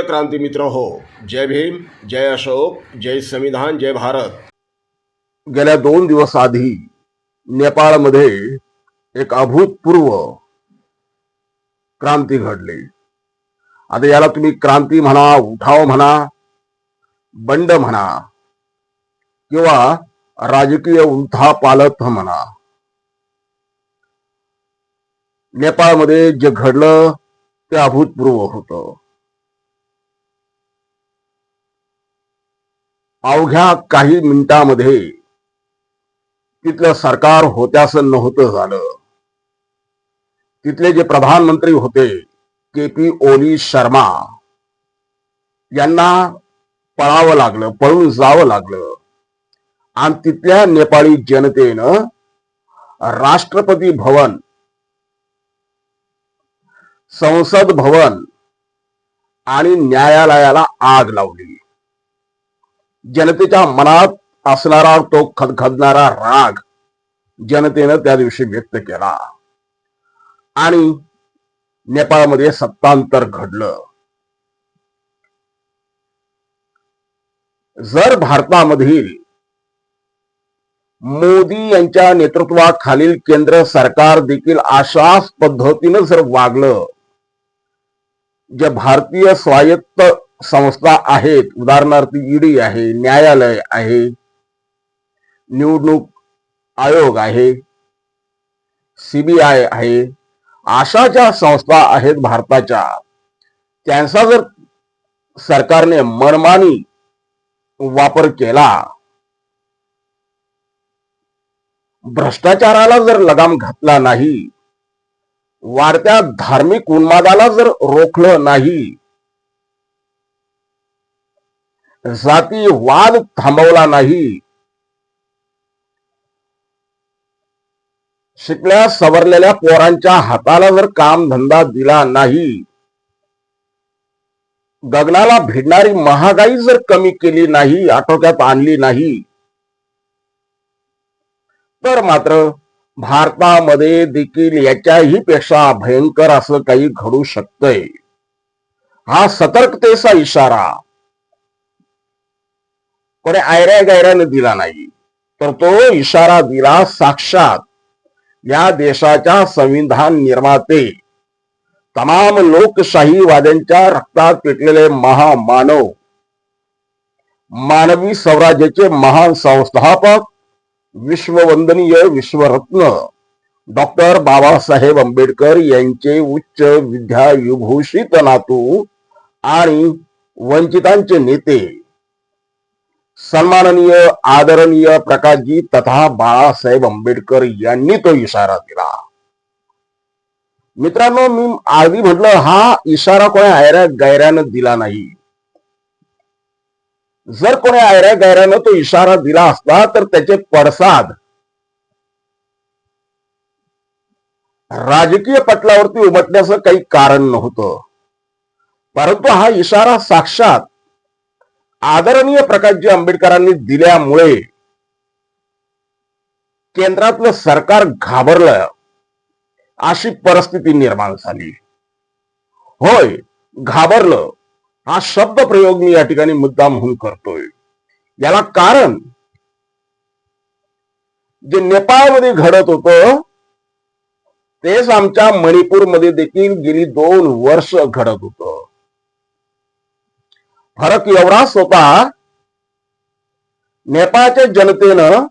प्रिय क्रांती मित्र हो जय भीम जय अशोक जय संविधान जय भारत. गेल्या दोन दिवस आधी नेपाळमध्ये एक अभूतपूर्व क्रांती घडली. आता याला तुम्ही क्रांती म्हणा उठाव म्हणा बंड म्हणा किंवा राजकीय उलथापालथ म्हणा. नेपाळमध्ये जे घडलं ते अभूतपूर्व होतं. अवघ्या काही मिनिटामध्ये तिथलं सरकार होत्यास नव्हतं झालं. तिथले जे प्रधानमंत्री होते के पी ओली शर्मा यांना पळावं लागलं पळून जावं लागलं. आणि तिथल्या नेपाळी जनतेनं राष्ट्रपती भवन संसद भवन आणि न्यायालयाला आग लावली. जनतेच्या मनात असणारा तो खदखदणारा राग जनतेनं त्या दिवशी व्यक्त केला. आणि नेपाळमध्ये सत्तांतर घडलं. जर भारतामधील मोदी यांच्या नेतृत्वाखालील केंद्र सरकार देखील अशाच पद्धतीनं जर वागलं जे भारतीय स्वायत्त संस्था आहेत. उदाहरणार्थ ईडी आहे न्यायालय आहे निवडणूक आयोग आहे सीबीआय आहे. अशा ज्या संस्था आहेत भारताच्या त्यांचा जर सरकारने मनमानी वापर केला भ्रष्टाचाराला जर लगाम घातला नाही वाढत्या धार्मिक उन्मादाला जर रोखलं नाही जातीवाद थांबवला नाही. शिकल्या सवरलेल्या पोरांच्या हाताला जर काम धंदा दिला नाही गगनाला भिडणारी महागाई जर कमी केली नाही आटोक्यात आणली नाही तर मात्र भारतामध्ये देखील याच्याही पेक्षा भयंकर असं काही घडू शकतंय. हा सतर्कतेचा इशारा कोणी आयऱ्या गायऱ्याने दिला नाही. तर तो इशारा दिला साक्षात या देशाच्या संविधान निर्माते तमाम लोकशाहीवाद्यांच्या रक्तात पेटलेले महामानव मानवी स्वराज्याचे महान संस्थापक विश्ववंदनीय विश्वरत्न डॉक्टर बाबासाहेब आंबेडकर यांचे उच्च विद्याविभूषित नातू आणि वंचितांचे नेते सन्माननीय आदरणीय प्रकाशजी तथा बाळासाहेब आंबेडकर यांनी तो इशारा दिला. मित्रांनो मी आधी म्हटलं हा इशारा कोणी आयऱ्या गैऱ्यानं दिला नाही. जर कोणी आयऱ्या गैऱ्यानं तो इशारा दिला असता तर त्याचे पडसाद राजकीय पटलावरती उमटण्याचं काही कारण नव्हतं. परंतु हा इशारा साक्षात आदरणीय प्रकाशजी आंबेडकरांनी दिल्यामुळे केंद्रातलं सरकार घाबरलं अशी परिस्थिती निर्माण झाली. होय घाबरलं हा शब्द प्रयोग मी या ठिकाणी मुद्दा म्हणून करतोय. याला कारण जे नेपाळमध्ये घडत होतं तेच आमच्या मणिपूरमध्ये देखील गेली दोन वर्ष घडत होतं. फरक एवढाच होता नेपाळच्या जनतेनं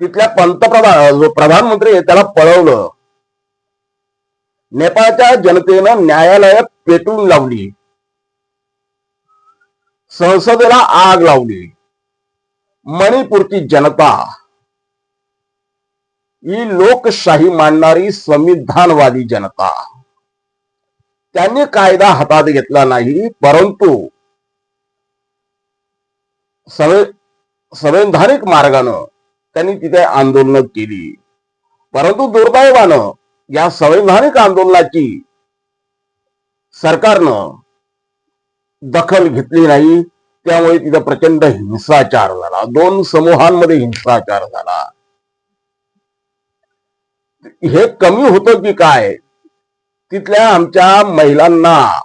तिथल्या पंतप्रधान जो प्रधानमंत्री आहे त्याला पळवलं. नेपाळच्या जनतेनं न्यायालयात पेटून लावली. संसदेला आग लावली. मणिपूरची जनता ही लोकशाही मानणारी संविधानवादी जनता. त्यांनी कायदा हातात घेतला नाही परंतु संवैधानिक मार्गानं त्यांनी तिथे आंदोलन केली. परंतु दुर्दैवानं या संवैधानिक आंदोलनाची सरकारनं दखल घेतली नाही त्यामुळे तिथं प्रचंड हिंसाचार झाला. दोन समूहांमध्ये हिंसाचार झाला. हे कमी होतं की काय? तिथल्या आमच्या महिलांना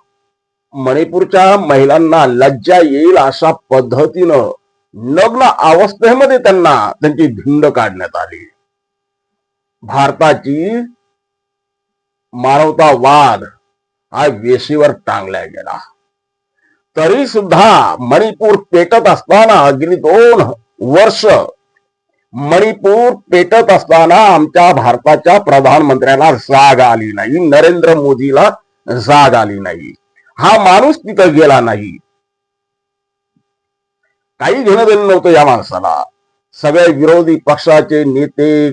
मणिपूरच्या महिलांना लज्जा येईल अशा पद्धतीनं नग्न अवस्थेमध्ये त्यांना त्यांची धिंड काढण्यात आली. भारताची मानवतावाद हा वेशीवर टांगला गेला. तरी सुद्धा मणिपूर पेटत असताना गेली दोन वर्ष मणिपूर पेटत असताना आमच्या भारताच्या प्रधानमंत्र्याला जाग आली नाही. नरेंद्र मोदीला जाग आली नाही. हा माणूस तिथं गेला नाही. काही घेणं देणं नव्हतं या माणसाला. सगळे विरोधी पक्षाचे नेते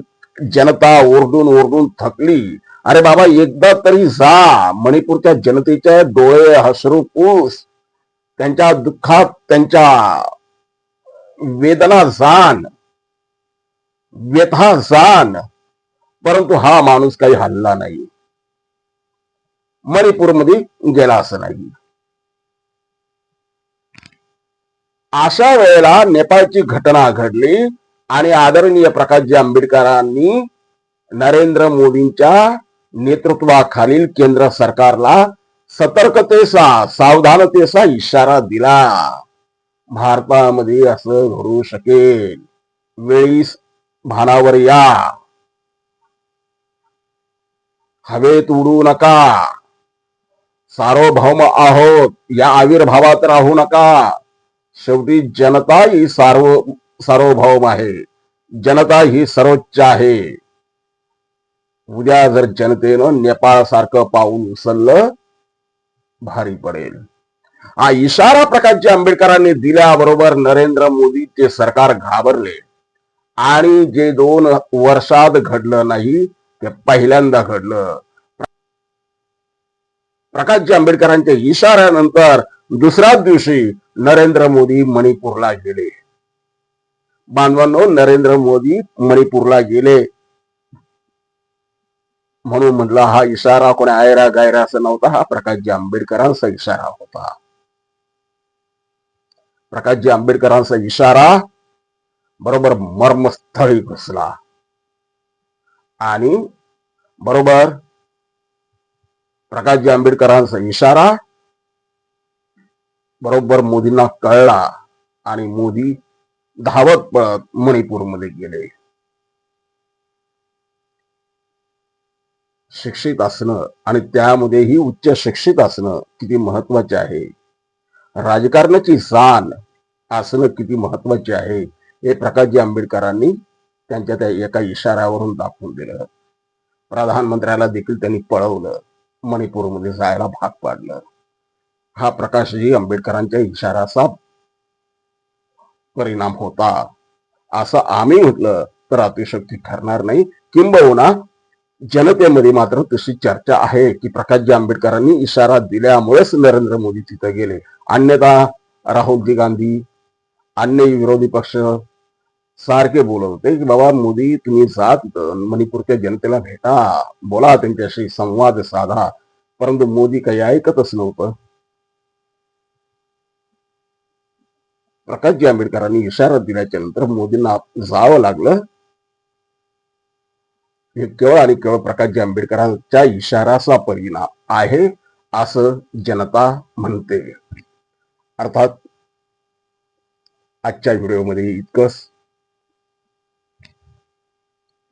जनता ओरडून ओरडून थकली. अरे बाबा एकदा तरी जा. मणिपूरच्या जनतेच्या डोळे हसरू पूस. त्यांच्या दुःखात त्यांच्या वेदना जाण. व्यथा जाण परंतु हा माणूस काही हल्ला नाही. मणिपूरमध्ये गेला असं नाही. अशा वेळेला नेपाळची घटना घडली आणि आदरणीय प्रकाशजी आंबेडकरांनी नरेंद्र मोदींच्या नेतृत्वाखालील केंद्र सरकारला सतर्कतेचा सावधानतेचा इशारा दिला. भारतामध्ये असं घडू शकेल. वेळीस भानावर या. हवेत उडू नका. सार्वभौम आहोत. या आविर्भावात राहू नका. शेवटी जनता ही सार्व सार्वभौम आहे. जनता ही सर्वोच्च आहे. उद्या जर जनतेनं नेपाळ सारखं पाऊल उचललं भारी पडेल. हा इशारा प्रकाशजी आंबेडकरांनी दिल्याबरोबर नरेंद्र मोदीचे सरकार घाबरले. आणि जे दोन वर्षात घडलं नाही ते पहिल्यांदा घडलं. प्रकाशजी आंबेडकरांच्या इशाऱ्यानंतर दुसऱ्याच दिवशी नरेंद्र मोदी मणिपूरला गेले. बांधवांनो नरेंद्र मोदी मणिपूरला गेले. म्हणून म्हटलं हा इशारा कोणी आयरा गायरा असं नव्हता हा प्रकाशजी आंबेडकरांचा इशारा होता. प्रकाशजी आंबेडकरांचा इशारा बरोबर मर्मस्थळी घुसला आणि बरोबर प्रकाशजी आंबेडकरांचा इशारा बरोबर मोदींना कळला आणि मोदी धावत पळत मणिपूरमध्ये गेले. शिक्षित असणं आणि त्यामध्येही उच्च शिक्षित असणं किती महत्त्वाचे आहे. राजकारणाची जाण असणं किती महत्त्वाचे आहे. हे प्रकाशजी आंबेडकरांनी त्यांच्या त्या एका इशाऱ्यावरून दाखवून दिलं. प्रधानमंत्र्याला देखील त्यांनी पळवलं. मणिपूरमध्ये जायला भाग पाडलं. हा प्रकाशजी आंबेडकरांच्या इशाराचा परिणाम होता. असं आम्ही म्हटलं तर अतिशक्ती ठरणार नाही. किंबहुना जनतेमध्ये मात्र तशी चर्चा आहे की प्रकाशजी आंबेडकरांनी इशारा दिल्यामुळेच नरेंद्र मोदी तिथं गेले. अन्यथा राहुलजी गांधी अन्य विरोधी पक्ष सारखे बोलत होते की बाबा मोदी तुम्ही जा तिथं मणिपूरच्या जनतेला भेटा बोला त्यांच्याशी संवाद साधा. परंतु मोदी काही ऐकतच नव्हतं. प्रकाशजी आंबेडकरांनी इशारा दिल्याच्या नंतर मोदींना जावं लागलं. हे केवळ आणि केवळ प्रकाशजी आंबेडकरांच्या इशाराचा परिणाम आहे असं जनता म्हणते. अर्थात आजच्या व्हिडिओमध्ये इतकंच.